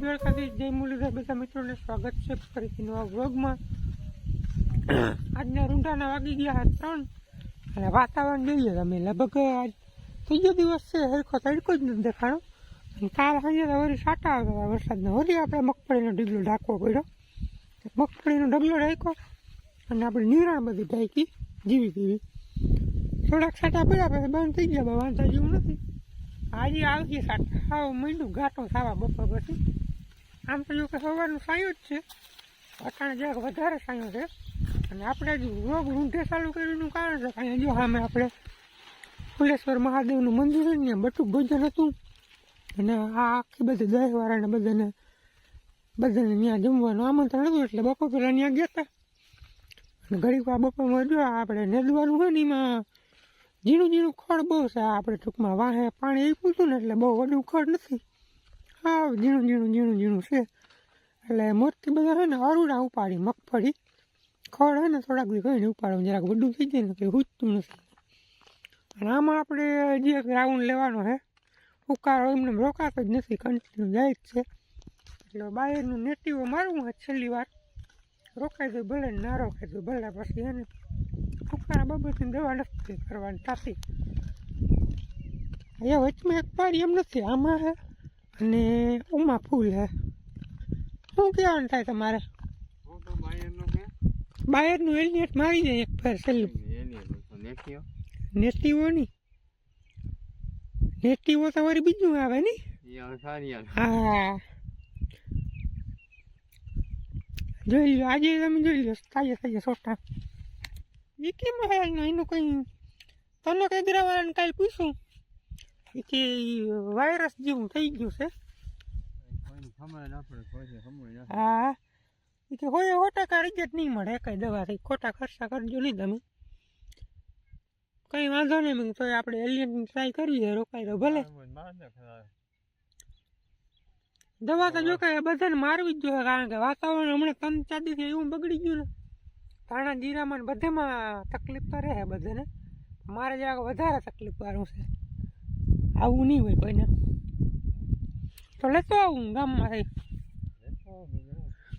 જય મુરલીધર. બધા મિત્રોને સ્વાગત છે ફરીથી નવા વ્લોગમાં. આજના રૂંઢાના વાગી ગયા ત્રણ અને વાતાવરણ જોઈએ તમે. લગભગ આજ ત્રીજો દિવસ છે, હરખો તડકો જ નથી દેખાણો. અને કાલ સાંજે વળી સાટા આવતા વરસાદના. વળી આપણે મગફળીનો ઢગલો ઢાંકવો પડ્યો. મગફળીનો ઢગલો ઢાંક્યો અને આપણે નિરાણ બધી ઢાંકી જીવી જીવી થોડાક સાટા પડ્યા પછી બંધ થઈ ગયા વાંધા જેવું નથી. આજે આવશે સાટા. હાવ મીંડું ઘાટો થવા બપોર પછી. આમ તો કે સવારનું સાયું જ છે. અટાણે જરાક વધારે સાયું છે. અને આપણે જ રોગ રૂંઢે ચાલુ કર્યું કારણ છે. અહીંયા જો સામે આપણે ફુલેશ્વર મહાદેવનું મંદિર ને બટુક ભોજન હતું. અને આ આખી બધી દહેવાળાને બધાને બધાને ત્યાં જમવાનું આમંત્રણ હતું એટલે બપોર પહેલાં ત્યાં ગયા હતા અને ઘડીક બપોરમાં જો આપણે નેદવાનું હોય ને એમાં ઝીણું ઝીણું ખડ બહુ છે. આપણે ટૂંકમાં વાહે પાણી આપ્યું હતું ને એટલે બહુ વડું ખડ નથી. હા, ઝીણું ઝીણું ઝીણું ઝીણું છે. એટલે મોટી બધા છે ને અરુડા ઉપાડી, મગફળી ખડ હોય ને થોડાક બી કહીને ઉપાડવું જરાક વડું થઈ જાય ને કંઈ હૂચતું નથી. અને આમાં આપણે જે રાઉન્ડ લેવાનો છે ઉકાળો એમને રોકાતો જ નથી કન્ટિન્યુ જાય જ છે. એટલે બાયરનું નેટીવો મારવું હોય છેલ્લી વાર. રોકાઈ તો ભલે ના રોકાય તો ભલે પછી એને ઉકાળા બાબતની દવા નથી કરવાની તાતી એ વચમાં એક પાડી એમ નથી, આમાં અને ઉમા ફૂલ હે શું કહેવાનું થાય તમારે? બાયરનો એલિયટ મારી જાય એક ફેર છેલ્લું. નેટીવો નહીં નેટીવો તો વળી બીજું આવે આવે હા. જોઈ લો આજે તમે જોઈ લો તાજે તાજે સોટા. એ કેમ એનું કંઈ તને કેદરાવાળાને કાલે પૂછ્યું એ કે વાયરસ જેવું થઈ ગયું છે. કોઈ હા એ કે હોય સો ટકા રિઝલ્ટ નહીં મળે કઈ દવાથી ખોટા ખર્ચા કરજો નહીં તમે. કંઈ વાંધો નહીં મેં તો આપણે એલિયન ટ્રાય કરીએ રોકાય તો ભલે. દવા તો જો કે બધાને મારવી જ જોઈએ કારણ કે વાતાવરણ હમણાં ત્રણ ચાર દિવસ એવું બગડી ગયું ને. ધાણા જીરામાં ને બધામાં તકલીફ તો રહે બધાને. મારે જરાક વધારે તકલીફ વાળું છે. આવું નહીં હોય કોઈને તો લેતો આવું ગામમાંથી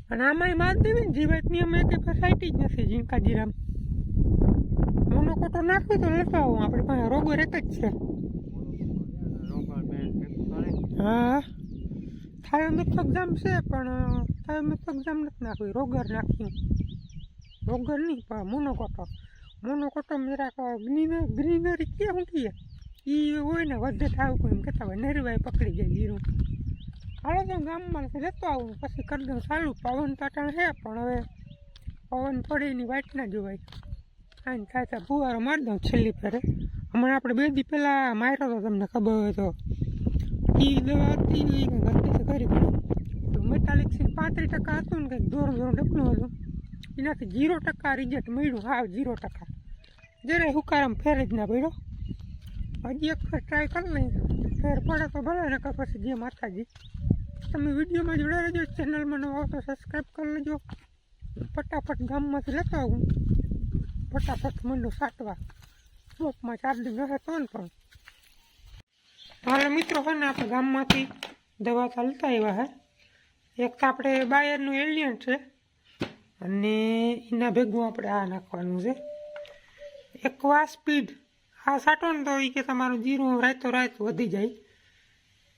અને આમાં માત દેવી ને જીવાતની અમે એક ફસાઈટી જ નથી ઝીંકા જીરામ મોનોકોટો નાખવી તો લેતો આવું આપણે પાસે રોગર એક જ છે હા થાય થાયોમિથોક્ઝામ છે પણ થાય થાયોમિથોક્ઝામ નથી નાખવી રોગર નાખ્યું રોગર નહીં પણ મોનોકોટો મોનોકોટો જરાક ગ્રીનરી ગ્રીનરી કે શું કહીએ એ હોય ને વધે થાવ કોઈ એમ કહેતા હોય નરવાય પકડી જાય જીરું હાલો તો ગામમાં લેતો આવું, પછી કરી દઉં સારું પવન તાટણ છે, પણ હવે પવન પડે એની વાટ ના જોવાય. આને થાય તો ફુવારો મારી દઉં છેલ્લી ફેરે. હમણાં આપણે બે દી પહેલાં માર્યો તો તમને ખબર હોય તો. એ દવા હતી એ હતી તો ખરી પણ મેટાલિક સીન પાંત્રીસ ટકા હતું ને કંઈક દોરું દોરું ડબલું હતું. એનાથી જીરો ટકા રિઝલ્ટ મળ્યું હા જીરો ટકા. જરાય હુકારામ ફેર જ ના પડ્યો. હજી એક ટ્રાય કરી લઈએ ફેર પડે તો ભલે, ને પછી જે માતાજી. તમે વિડીયોમાં જોડાઈ રહેજો, ચેનલમાં નવો તો સબસ્ક્રાઈબ કરી લેજો. ફટાફટ ગામમાંથી લેતો આવું. ફટાફટ મંડો સાટવા સ્મોકમાં ચાર્જિંગ રહે તો ને પણ હાલો મિત્રો છે ને, આપણે ગામમાંથી દવા ચાલતા આવ્યા હે. એક તો આપણે બાયરનું એલિયન છે, અને એના ભેગું આપણે આ નાખવાનું છે. એકવા સ્પીડ આ સાટો ને તો એ કે તમારું જીરું રાતો રાત વધી જાય.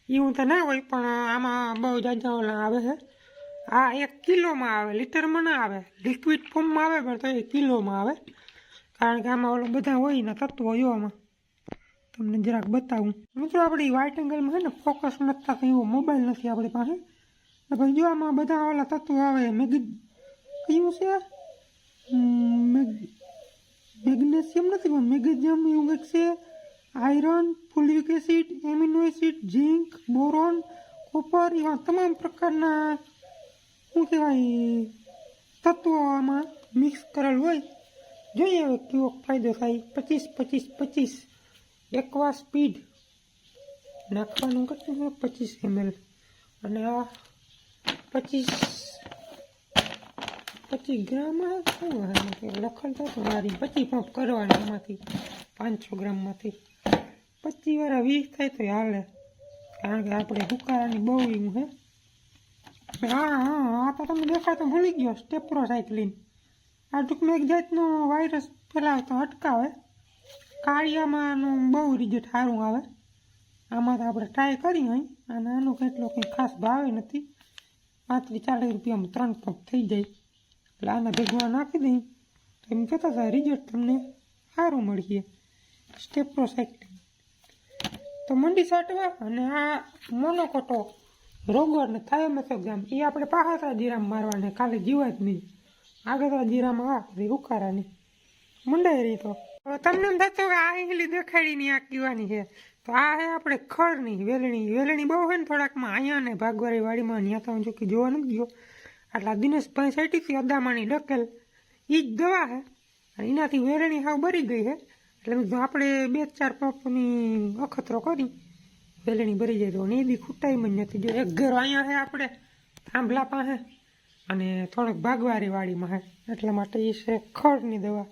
એવું તો ના હોય, પણ આમાં બહુ જાજા ઓલા આવે છે. આ એક કિલોમાં આવે, લીટરમાં ના આવે. લિક્વિડ ફોર્મમાં આવે, પણ તો એ કિલોમાં આવે. કારણ કે આમાં ઓલા બધા હોય ને તત્વો આમાં. તમને જરાક બતાવું. મિત્રો, આપણી વ્હાઇટ એંગલમાં છે ને ફોકસ નથી થતો, એવો મોબાઈલ નથી આપણી પાસે. પછી જો આમાં બધા ઓલા તત્વો આવે, મેગી કયું છે? મેગ- મેગ્નેશિયમ નથી, પણ મેગ્નેશિયમ એવું છે. Iron folic acid, amino acid, zinc, boron, copper, એવા તમામ પ્રકારના, શું કહેવાય, તત્વો આમાં મિક્સ કરેલ હોય. જોઈએ હવે કેવો ફાયદો થાય. પચીસ પચીસ પચીસ. એકવા સ્પીડ નાખવાનું કેટલું પચીસ એમએલ અને આ પચીસ પચીસ ગ્રામ શું લખણ થતું મારી પચીસ પંપ કરવાની એમાંથી. પાંચસો ગ્રામમાંથી. પચીસ વાળા વીસ થાય તો હાલે. કારણ કે આપણે હુકારાની બહુ એવું હે. હા હા, આ તો તમે દેખાતો ભૂલી ગયો. સ્ટેપ્રોસાઇક્લિન આ ટૂંકમાં એક જાતનું વાયરસ ફેલાવતો અટકાવે. કાળિયામાંનું બહુ રિઝલ્ટ સારું આવે. આમાં તો આપણે ટ્રાય કરી હોય. અને આનું કેટલો કંઈ ખાસ ભાવે નથી. પાંત્રીસ ચાલીસ રૂપિયામાં ત્રણ પંપ થઈ જાય. એટલે આના ભેગવા નાખી દઈ. તો એમ કહેતા હતા, રિઝલ્ટ તમને સારું મળીએ સ્ટેપ્રોસાઇક્લિન તો મંડી સાટવા અને આ મોનોકોટો રોગર ને થાયોમેથોક્ઝામ એ આપણે પાહાસા જીરામ મારવાને કાલે જીવાત નહીં. આગળ જીરામાં આ ઉકારાની મંડાઈ રહી તો. તમને એમ થતું કે આ ઈંગલી દેખાડીની આ કીવાની છે. તો આ હે આપણે ખળની વેલણી. વેલણી બહુ હોય ને થોડાકમાં, અહીંયા ને ભાગવારી વાડીમાં ત્યાં તો હું જો જોવા નથી ગયો. આટલા દિનેશભાઈ હતી અદામાની ડકેલ. એ જ દવા છે અને એનાથી વેરણી હાવ બરી ગઈ છે એટલે આપણે બે ચાર પંપની અખતરો કરી. વેલણી ભરી જાય તો એ બી ખૂટાઈ જ નથી જો એક ઘર અહીંયા છે આપણે, થાંભલા પાસે. અને થોડોક ભાગવારી વાડીમાં છે એટલા માટે એ છે ખડની દવા.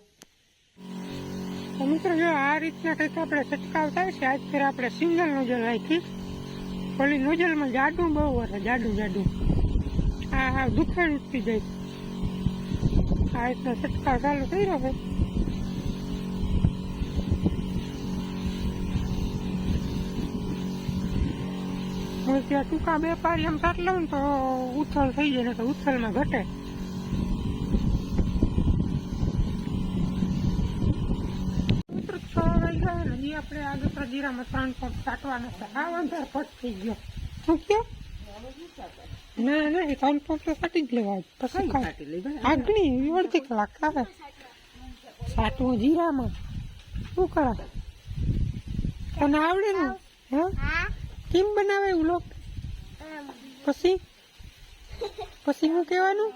તો મિત્રો, જો આ રીતના કંઈક આપણે છંટકાવ થાય છે, આજ ફેર આપણે સિંગલ નોઝલ રાખી પેલી નોઝલમાં જાડું બહુ હશે જાડું જાડું. હા દુખાણ ઉઠી જાય. આ રીતના છંટકાવ ચાલુ થઈ છે. હું ત્યાં ટૂંકા બે પારી એમ સાટ લઉં તો ઉથલ થઈ જાય તો ઉથલમાં ઘટે. આપણે આગળ જીરામાં ત્રણ પંપ સાટવાના છે. આ વાંધો પટ થઈ ગયો. શું કયો ના ના એ ત્રણ પાંચ ફાટી જ લેવા પછી આગણી અડધી કલાક આવે. સાટું જીરામાં. શું કરે? તને આવડે ને? હા? કેમ બનાવે એવું લોક? પછી? પછી હું કહેવાનું?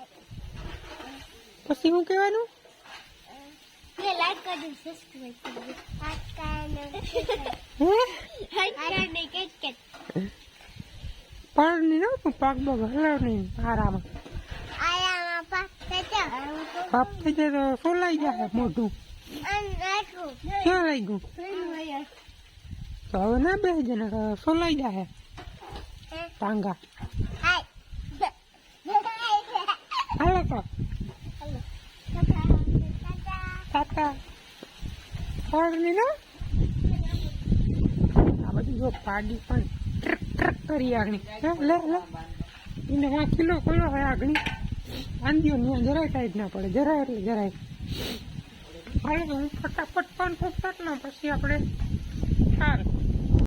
પછી હું કહેવાનું? લાઈક કરી સબસ્ક્રાઇબ કરી પગ બગ નહીં આરામ પાપ થઈ જાય તો સોલાઈ જાય મોઢું. ક્યાં લઈ ગયું? તો હવે ના બે જને સોલાઈ લઈ જાય. ટાંગા હાલો તો. કાકા. ફળ નહીં આ બધું જો પાડી પણ. કરી આગણી લે લે. એને આ કિલો કયો હોય આગણી આંધીઓ ત્યાં જરાય ટાઈટ ના પડે, જરાય એટલે જરાય. હાલો ફટાફટ પાન ના પછી આપણે